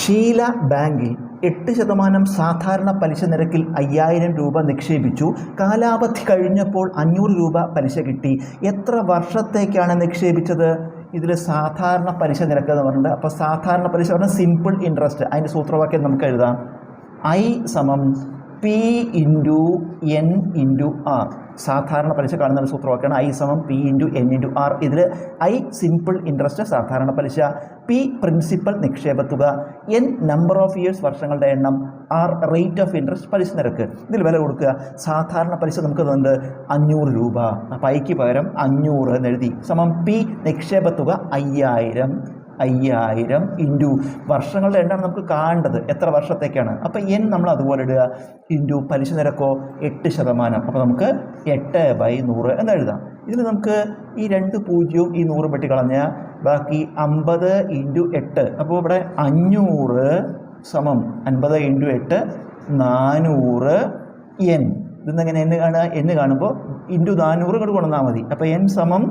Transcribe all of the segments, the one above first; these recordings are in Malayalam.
ഷീല ബാങ്കിൽ എട്ട് ശതമാനം സാധാരണ പലിശ നിരക്കിൽ അയ്യായിരം രൂപ നിക്ഷേപിച്ചു. കാലാവധി കഴിഞ്ഞപ്പോൾ അഞ്ഞൂറ് രൂപ പലിശ കിട്ടി. എത്ര വർഷത്തേക്കാണ് നിക്ഷേപിച്ചത്? ഇതിൽ സാധാരണ പലിശ നിരക്ക് എന്ന് പറഞ്ഞിട്ടുണ്ട് അപ്പോൾ സാധാരണ പലിശ പറഞ്ഞാൽ സിമ്പിൾ ഇൻട്രസ്റ്റ് അതിന്റെ സൂത്രവാക്യം നമുക്ക് എഴുതാം. ഐ സമം P into N into R സാധാരണ പലിശ കാണുന്ന സൂത്രവാക്യമാണ് ഐ സമം P into N into R. ഇതിൽ ഐ സിമ്പിൾ ഇൻട്രസ്റ്റ് സാധാരണ പലിശ പി പ്രിൻസിപ്പൽ നിക്ഷേപ തുക എൻ നമ്പർ ഓഫ് ഇയേഴ്സ് വർഷങ്ങളുടെ എണ്ണം ആർ റേറ്റ് ഓഫ് ഇൻട്രസ്റ്റ് പലിശ നിരക്ക്. ഇതിൽ വില കൊടുക്കുക. സാധാരണ പലിശ നമുക്ക് തന്നുണ്ട് അഞ്ഞൂറ് രൂപ. അപ്പോൾ ഐക്ക് പകരം അഞ്ഞൂറ് എന്ന് എഴുതി. സമം പി നിക്ഷേപ തുക അയ്യായിരം. അയ്യായിരം ഇന്റു വർഷങ്ങളുടെ എണ്ണം നമുക്ക് കാണേണ്ടത്. എത്ര വർഷത്തേക്കാണ്? അപ്പോൾ എൻ നമ്മൾ അതുപോലെ ഇടുക. ഇന്റു പലിശ നിരക്കോ എട്ട് ശതമാനം. അപ്പോൾ നമുക്ക് എട്ട് ബൈ നൂറ് എന്ന് എഴുതാം. ഇതിൽ നമുക്ക് ഈ രണ്ട് പൂജ്യവും ഈ നൂറും വെട്ടി കളഞ്ഞ ബാക്കി അമ്പത് ഇന്റു എട്ട്. അപ്പോൾ ഇവിടെ അഞ്ഞൂറ് സമം അൻപത് ഇന്റു എട്ട് നാനൂറ് എൻ ഇതെന്നെങ്ങനെ എന്ന് കാണുക? എന്ന് കാണുമ്പോൾ ഇന്റു നാനൂറ് ഇങ്ങോട്ട് കൊണ്ടുവന്നാൽ മതി. അപ്പോൾ എൻ സമം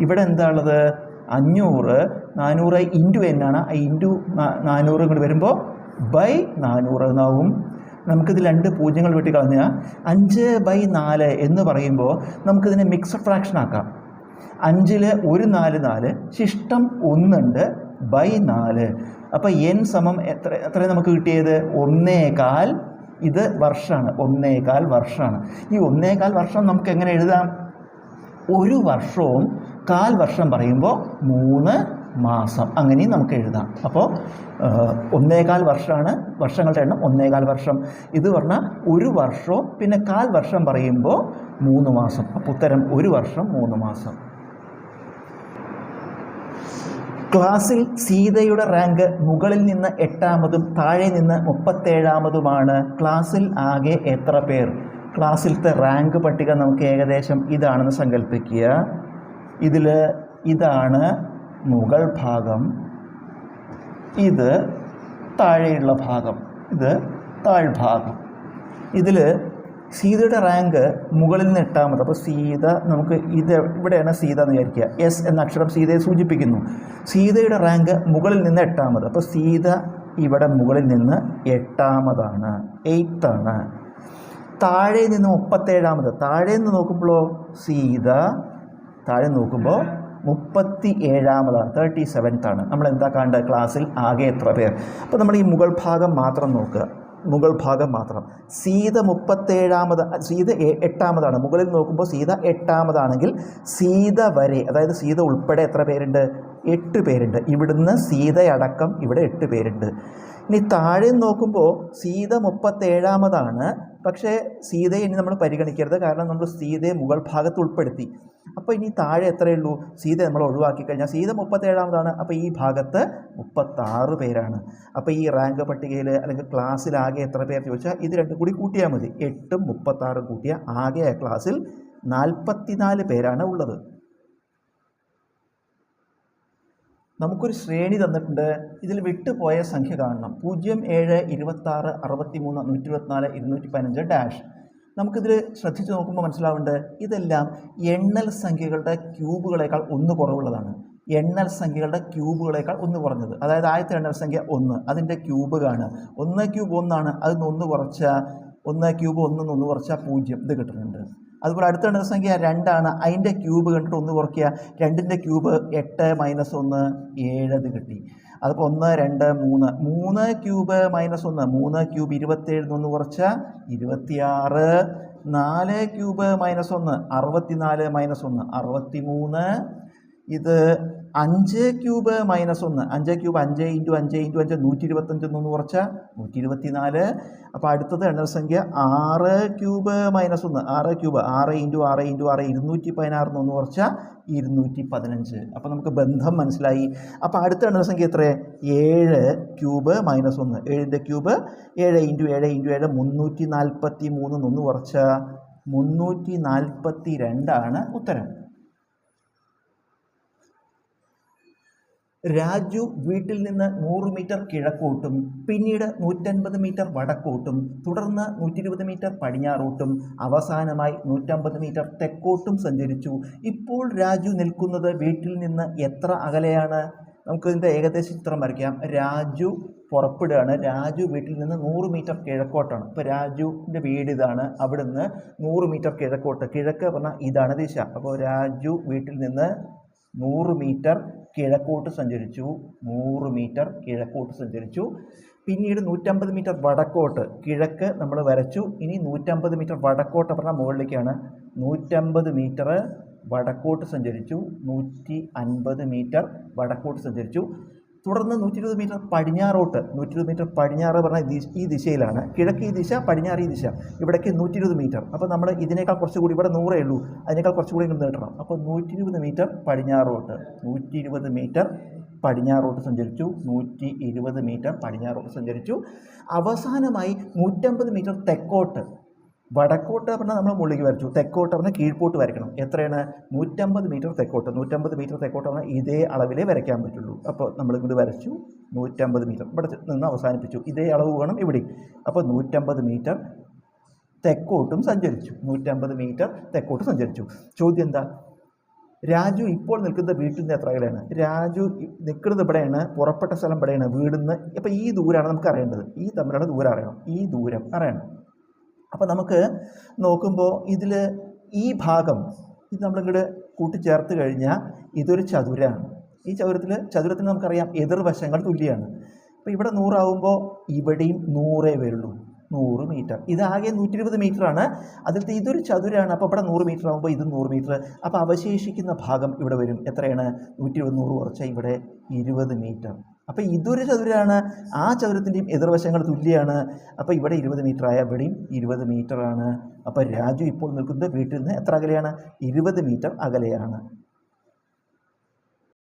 ഇവിടെ എന്താ ഉള്ളത്? അഞ്ഞൂറ് നാനൂറ് ഇന്റു എന്നാണ് ആ ഇന്റു നാനൂറ് ഇങ്ങോട്ട് വരുമ്പോൾ ബൈ നാനൂറ് എന്നാവും. നമുക്കിത് രണ്ട് പൂജ്യങ്ങൾ വെട്ടി കളഞ്ഞാൽ അഞ്ച് ബൈ നാല് എന്ന് പറയുമ്പോൾ നമുക്കിതിനെ മിക്സഡ് ഫ്രാക്ഷൻ ആക്കാം. അഞ്ചിൽ ഒരു നാല് നാല് ശിഷ്ടം ഒന്നുണ്ട് ബൈ നാല്. അപ്പോൾ എൻ സമം എത്ര എത്ര നമുക്ക് കിട്ടിയത്? ഒന്നേകാൽ ഇത് വർഷമാണ് ഒന്നേകാൽ വർഷമാണ് ഈ ഒന്നേകാൽ വർഷം നമുക്ക് എങ്ങനെ എഴുതാം? ഒരു വർഷവും കാൽ വർഷം പറയുമ്പോൾ മൂന്ന് മാസം. അങ്ങനെയും നമുക്ക് എഴുതാം. അപ്പോൾ ഒന്നേകാൽ വർഷമാണ് വർഷങ്ങളുടെ എണ്ണം. ഒന്നേകാൽ വർഷം. ഇത് പറഞ്ഞാൽ ഒരു വർഷവും പിന്നെ കാൽ വർഷം പറയുമ്പോൾ മൂന്ന് മാസം. അപ്പോൾ ഉത്തരം ഒരു വർഷം മൂന്ന് മാസം. ക്ലാസ്സിൽ സീതയുടെ റാങ്ക് മുകളിൽ നിന്ന് എട്ടാമതും താഴെ നിന്ന് മുപ്പത്തേഴാമതുമാണ്. ക്ലാസ്സിൽ ആകെ എത്ര പേർ? ക്ലാസ്സിലത്തെ റാങ്ക് പട്ടിക നമുക്ക് ഏകദേശം ഇതാണെന്ന് സങ്കല്പിക്കുക ഇതിൽ ഇതാണ് മുകൾ ഭാഗം. ഇത് താഴെയുള്ള ഭാഗം. ഇത് താഴ്ഭാഗം. ഇതിൽ സീതയുടെ റാങ്ക് മുകളിൽ നിന്ന് എട്ടാമത് അപ്പോൾ സീത നമുക്ക് ഇത് ഇവിടെയാണ് സീത എന്ന് വിചാരിക്കുക. എസ് എന്ന അക്ഷരം സീതയെ സൂചിപ്പിക്കുന്നു. സീതയുടെ റാങ്ക് മുകളിൽ നിന്ന് എട്ടാമത് അപ്പോൾ സീത ഇവിടെ മുകളിൽ നിന്ന് എട്ടാമതാണ്. എയ്ത്താണ്. താഴെ നിന്ന് മുപ്പത്തേഴാമത്. താഴെ നിന്ന് നോക്കുമ്പോഴോ സീത താഴെ നോക്കുമ്പോൾ മുപ്പത്തി ഏഴാമതാണ് തേർട്ടി സെവൻത്ത് ആണ്. നമ്മൾ എന്താ കാണേണ്ടത്? ക്ലാസ്സിൽ ആകെ എത്ര പേർ? അപ്പോൾ നമ്മൾ ഈ മുകൾ ഭാഗം മാത്രം നോക്കുക. മുകൾ ഭാഗം മാത്രം. സീത മുപ്പത്തേഴാമത് സീത എട്ടാമതാണ്. മുകളിൽ നോക്കുമ്പോൾ സീത എട്ടാമതാണെങ്കിൽ സീത വരെ അതായത് സീത ഉൾപ്പെടെ എത്ര പേരുണ്ട്? എട്ട് പേരുണ്ട്. ഇവിടുന്ന് സീതയടക്കം ഇവിടെ എട്ട് പേരുണ്ട്. ഇനി താഴെ നോക്കുമ്പോൾ സീത മുപ്പത്തേഴാമതാണ്. പക്ഷേ സീതയെ ഇനി നമ്മൾ പരിഗണിക്കരുത്. കാരണം നമ്മൾ സീതയെ മുകൾ ഭാഗത്ത് ഉൾപ്പെടുത്തി. അപ്പോൾ ഇനി താഴെ എത്രയേ ഉള്ളൂ? സീത നമ്മൾ ഒഴിവാക്കി കഴിഞ്ഞാൽ സീത മുപ്പത്തേഴാമതാണ്. അപ്പോൾ ഈ ഭാഗത്ത് മുപ്പത്താറ് പേരാണ്. അപ്പോൾ ഈ റാങ്ക് പട്ടികയിൽ അല്ലെങ്കിൽ ക്ലാസ്സിൽ ആകെ എത്ര പേർ ചോദിച്ചാൽ ഇത് രണ്ടും കൂടി കൂട്ടിയാൽ മതി. എട്ടും മുപ്പത്താറും കൂട്ടിയ ആകെ ക്ലാസ്സിൽ നാൽപ്പത്തിനാല് പേരാണ് ഉള്ളത്. നമുക്കൊരു ശ്രേണി തന്നിട്ടുണ്ട്. ഇതിൽ വിട്ടുപോയ സംഖ്യ കാണണം. പൂജ്യം ഏഴ് ഇരുപത്താറ് അറുപത്തി മൂന്ന് നൂറ്റി ഇരുപത്തിനാല് ഇരുന്നൂറ്റി പതിനഞ്ച് ഡാഷ്. നമുക്കിതിൽ ശ്രദ്ധിച്ച് നോക്കുമ്പോൾ മനസ്സിലാവുന്നുണ്ട് ഇതെല്ലാം എണ്ണൽ സംഖ്യകളുടെ ക്യൂബുകളേക്കാൾ ഒന്ന് കുറവുള്ളതാണ്. എണ്ണൽ സംഖ്യകളുടെ ക്യൂബുകളേക്കാൾ ഒന്ന് കുറഞ്ഞത്. അതായത് ആദ്യത്തെ എണ്ണൽ സംഖ്യ ഒന്ന് അതിന്റെ ക്യൂബ് കാണുക. ഒന്ന് ക്യൂബ് ഒന്നാണ് അതിൽ നിന്ന് ഒന്ന് കുറച്ചാൽ ഒന്ന് ക്യൂബ് ഒന്നിൽ നിന്ന് ഒന്ന് കുറച്ചാൽ പൂജ്യം. ഇത് കിട്ടുന്നുണ്ട്. അതുപോലെ അടുത്ത എണ്ണൽ സംഖ്യ രണ്ടാണ്. അതിന്റെ ക്യൂബ് കണ്ടിട്ട് ഒന്ന് കുറയ്ക്കുക. രണ്ടിന്റെ ക്യൂബ് എട്ട് മൈനസ് ഒന്ന് ഏഴ് അത് കിട്ടി. അതിപ്പോൾ ഒന്ന് രണ്ട് മൂന്ന്. മൂന്ന് ക്യൂബ് മൈനസ് ഒന്ന്. മൂന്ന് ക്യൂബ് ഇരുപത്തേഴ് ഒന്ന് കുറച്ചാൽ ഇരുപത്തിയാറ്. നാല് ക്യൂബ് മൈനസ് ഒന്ന്. അറുപത്തിനാല് മൈനസ് ഒന്ന്. അറുപത്തി മൂന്ന് ഇത് അഞ്ച് ക്യൂബ് മൈനസ് ഒന്ന്. അഞ്ച് ക്യൂബ് അഞ്ച് ഇന്റു അഞ്ച് ഇന്റു അഞ്ച് നൂറ്റി ഇരുപത്തഞ്ച് ഒന്ന് കുറച്ചാൽ നൂറ്റി ഇരുപത്തി നാല് അപ്പോൾ അടുത്തത് എണ്ണസംഖ്യ ആറ് ക്യൂബ് മൈനസ് ഒന്ന്. ആറ് ക്യൂബ് ആറ് ഇന്റു ആറ് ഇന്റു ആറ് ഇരുന്നൂറ്റി പതിനാറിന് ഒന്ന് കുറച്ചാൽ ഇരുന്നൂറ്റി പതിനഞ്ച് അപ്പോൾ നമുക്ക് ബന്ധം മനസ്സിലായി. അപ്പോൾ അടുത്ത എണ്ണസംഖ്യ എത്ര ഏഴ് ക്യൂബ് മൈനസ് ഒന്ന്. ഏഴിന്റെ ക്യൂബ് ഏഴ് ഇന്റു ഏഴ് ഇന്റു ഏഴ് മുന്നൂറ്റി നാൽപ്പത്തി മൂന്ന് ഒന്ന് കുറച്ചാൽ മുന്നൂറ്റി നാൽപ്പത്തി രണ്ടാണ് ഉത്തരം. രാജു വീട്ടിൽ നിന്ന് നൂറ് മീറ്റർ കിഴക്കോട്ടും പിന്നീട് നൂറ്റൻപത് മീറ്റർ വടക്കോട്ടും തുടർന്ന് നൂറ്റി ഇരുപത് മീറ്റർ പടിഞ്ഞാറോട്ടും അവസാനമായി നൂറ്റമ്പത് മീറ്റർ തെക്കോട്ടും സഞ്ചരിച്ചു. ഇപ്പോൾ രാജു നിൽക്കുന്നത് വീട്ടിൽ നിന്ന് എത്ര അകലെയാണ്? നമുക്കിതിന്റെ ഏകദേശ ചിത്രം വരയ്ക്കാം. രാജു പുറപ്പെടുകയാണ്. രാജു വീട്ടിൽ നിന്ന് നൂറ് മീറ്റർ കിഴക്കോട്ടാണ്. ഇപ്പോൾ രാജുവിന്റെ വീട് ഇതാണ്. അവിടുന്ന് നൂറ് മീറ്റർ കിഴക്കോട്ട്. കിഴക്ക് പറഞ്ഞാൽ ഇതാണ് ദിശ. അപ്പോൾ രാജു വീട്ടിൽ നിന്ന് നൂറ് മീറ്റർ കിഴക്കോട്ട് സഞ്ചരിച്ചു. നൂറ് മീറ്റർ കിഴക്കോട്ട് സഞ്ചരിച്ചു. പിന്നീട് നൂറ്റമ്പത് മീറ്റർ വടക്കോട്ട് കിഴക്ക് നമ്മൾ വരച്ചു. ഇനി നൂറ്റമ്പത് മീറ്റർ വടക്കോട്ട് പറഞ്ഞാൽ മുകളിലേക്കാണ്. നൂറ്റമ്പത് മീറ്റർ വടക്കോട്ട് സഞ്ചരിച്ചു. നൂറ്റി അൻപത് മീറ്റർ വടക്കോട്ട് സഞ്ചരിച്ചു. തുടർന്ന് നൂറ്റി ഇരുപത് മീറ്റർ പടിഞ്ഞാറോട്ട് നൂറ്റി ഇരുപത് മീറ്റർ പടിഞ്ഞാറ് പറഞ്ഞാൽ ഈ ദിശയിലാണ്. കിഴക്ക് ഈ ദിശ പടിഞ്ഞാറ് ഈ ദിശ. ഇവിടേക്ക് നൂറ്റി ഇരുപത് മീറ്റർ. അപ്പോൾ നമ്മൾ ഇതിനേക്കാൾ കുറച്ചുകൂടി ഇവിടെ നൂറേ ഉള്ളൂ. അതിനേക്കാൾ കുറച്ചുകൂടി നീട്ടണം. അപ്പോൾ നൂറ്റി ഇരുപത് മീറ്റർ പടിഞ്ഞാറോട്ട്. നൂറ്റി ഇരുപത് മീറ്റർ പടിഞ്ഞാറോട്ട് സഞ്ചരിച്ചു. നൂറ്റി ഇരുപത് മീറ്റർ പടിഞ്ഞാറോട്ട് സഞ്ചരിച്ചു. അവസാനമായി നൂറ്റമ്പത് മീറ്റർ തെക്കോട്ട്. വടക്കോട്ട് പറഞ്ഞാൽ നമ്മൾ മുകളിലേക്ക് വരച്ചു. തെക്കോട്ട് പറഞ്ഞാൽ കീഴ്പോട്ട് വരയ്ക്കണം. എത്രയാണ്? നൂറ്റമ്പത് മീറ്റർ തെക്കോട്ട്. നൂറ്റമ്പത് മീറ്റർ തെക്കോട്ട് പറഞ്ഞാൽ ഇതേ അളവിലേ വരയ്ക്കാൻ പറ്റുള്ളൂ. അപ്പോൾ നമ്മൾ ഇങ്ങോട്ട് വരച്ചു. നൂറ്റമ്പത് മീറ്റർ. ഇവിടെ നിന്ന് അവസാനിപ്പിച്ചു. ഇതേ അളവ് വേണം ഇവിടെ. അപ്പോൾ നൂറ്റമ്പത് മീറ്റർ തെക്കോട്ടും സഞ്ചരിച്ചു. നൂറ്റമ്പത് മീറ്റർ തെക്കോട്ട് സഞ്ചരിച്ചു. ചോദ്യം എന്താ? രാജു ഇപ്പോൾ നിൽക്കുന്ന വീട്ടിൽ നിന്ന് എത്ര അകലെയാണ്? രാജു നിൽക്കുന്നത് ഇവിടെയാണ്. പുറപ്പെട്ട സ്ഥലം ഇവിടെയാണ്. വീടിന്ന് അപ്പോൾ ഈ ദൂരമാണ് നമുക്ക് അറിയേണ്ടത്. ഈ തമ്മിലുള്ള ദൂരം അറിയണം. ഈ ദൂരം അറിയണം. അപ്പോൾ നമുക്ക് നോക്കുമ്പോൾ ഇതിൽ ഈ ഭാഗം ഇത് നമ്മളിങ്ങോട്ട് കൂട്ടിച്ചേർത്ത് കഴിഞ്ഞാൽ ഇതൊരു ചതുരമാണ് ഈ ചതുരത്തിൽ ചതുരത്തിന് നമുക്കറിയാം എതിർവശങ്ങൾ തുല്യമാണ് അപ്പോൾ ഇവിടെ നൂറാവുമ്പോൾ ഇവിടെയും നൂറേ വരുള്ളൂ. നൂറ് മീറ്റർ. ഇതാകെ നൂറ്റി ഇരുപത് മീറ്ററാണ്. അതിലത്തെ ഇതൊരു ചതുരമാണ് അപ്പോൾ ഇവിടെ നൂറ് മീറ്റർ ആകുമ്പോൾ ഇത് നൂറ് മീറ്റർ. അപ്പോൾ അവശേഷിക്കുന്ന ഭാഗം ഇവിടെ വരും. എത്രയാണ്? നൂറ്റി ഇരുപത് നൂറ് കുറച്ചാൽ ഇവിടെ ഇരുപത് മീറ്റർ. അപ്പോൾ ഇതൊരു ചതുരാണ്. ആ ചതുരത്തിന്റെയും എതിർവശങ്ങൾ തുല്യമാണ് അപ്പോൾ ഇവിടെ ഇരുപത് മീറ്റർ ആയ ഇവിടെയും ഇരുപത് മീറ്ററാണ് അപ്പോൾ രാജു ഇപ്പോൾ നിൽക്കുന്നത് വീട്ടിൽ നിന്ന് എത്ര അകലെയാണ്? ഇരുപത് മീറ്റർ അകലെയാണ്.